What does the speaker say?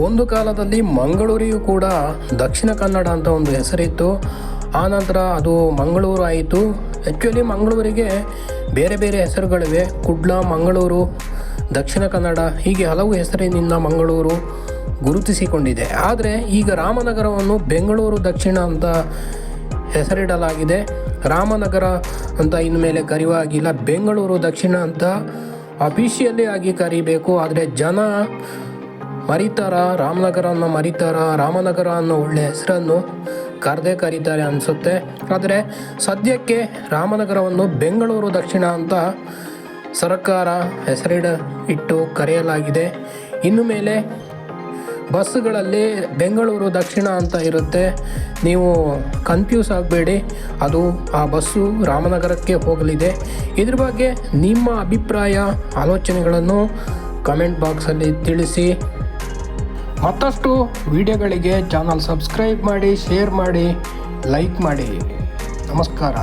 ಒಂದು ಕಾಲದಲ್ಲಿ ಮಂಗಳೂರಿಗೂ ಕೂಡ ದಕ್ಷಿಣ ಕನ್ನಡ ಅಂತ ಒಂದು ಹೆಸರಿತ್ತು. ಆನಂತರ ಅದು ಮಂಗಳೂರು ಆಯಿತು. ಆ್ಯಕ್ಚುಲಿ ಮಂಗಳೂರಿಗೆ ಬೇರೆ ಬೇರೆ ಹೆಸರುಗಳಿವೆ. ಕುಡ್ಲ, ಮಂಗಳೂರು, ದಕ್ಷಿಣ ಕನ್ನಡ ಹೀಗೆ ಹಲವು ಹೆಸರಿನಿಂದ ಮಂಗಳೂರು ಗುರುತಿಸಿಕೊಂಡಿದೆ. ಆದರೆ ಈಗ ರಾಮನಗರವನ್ನು ಬೆಂಗಳೂರು ದಕ್ಷಿಣ ಅಂತ ಹೆಸರಿಡಲಾಗಿದೆ. ರಾಮನಗರ ಅಂತ ಇನ್ಮೇಲೆ ಕರೆಯುವಾಗಿಲ್ಲ ಬೆಂಗಳೂರು ದಕ್ಷಿಣ ಅಂತ ಅಫಿಷಿಯಲಿ ಆಗಿ ಕರಿಬೇಕು. ಆದರೆ ಜನ ಮರಿತಾರ? ರಾಮನಗರ ಅನ್ನೋ ಮರಿತಾರ? ರಾಮನಗರ ಅನ್ನೋ ಒಳ್ಳೆಯ ಹೆಸರನ್ನು ಕರೆದೇ ಕರೀತಾರೆ ಅನಿಸುತ್ತೆ. ಆದರೆ ಸದ್ಯಕ್ಕೆ ರಾಮನಗರವನ್ನು ಬೆಂಗಳೂರು ದಕ್ಷಿಣ ಅಂತ ಸರ್ಕಾರ ಹೆಸರಿಡ, ಇಟ್ಟು ಕರೆಯಲಾಗಿದೆ. ಇನ್ನು ಮೇಲೆ ಬಸ್ಸುಗಳಲ್ಲಿ ಬೆಂಗಳೂರು ದಕ್ಷಿಣ ಅಂತ ಇರುತ್ತೆ. ನೀವು ಕನ್ಫ್ಯೂಸ್ ಆಗಬೇಡಿ. ಅದು ಆ ಬಸ್ಸು ರಾಮನಗರಕ್ಕೆ ಹೋಗಲಿದೆ. ಇದ್ರ ಬಗ್ಗೆ ನಿಮ್ಮ ಅಭಿಪ್ರಾಯ, ಆಲೋಚನೆಗಳನ್ನು ಕಮೆಂಟ್ ಬಾಕ್ಸಲ್ಲಿ ತಿಳಿಸಿ. ಮತ್ತಷ್ಟು ವಿಡಿಯೋಗಳಿಗೆ ಚಾನಲ್ ಸಬ್ಸ್ಕ್ರೈಬ್ ಮಾಡಿ ಶೇರ್ ಮಾಡಿ ಲೈಕ್ ಮಾಡಿ. ನಮಸ್ಕಾರ.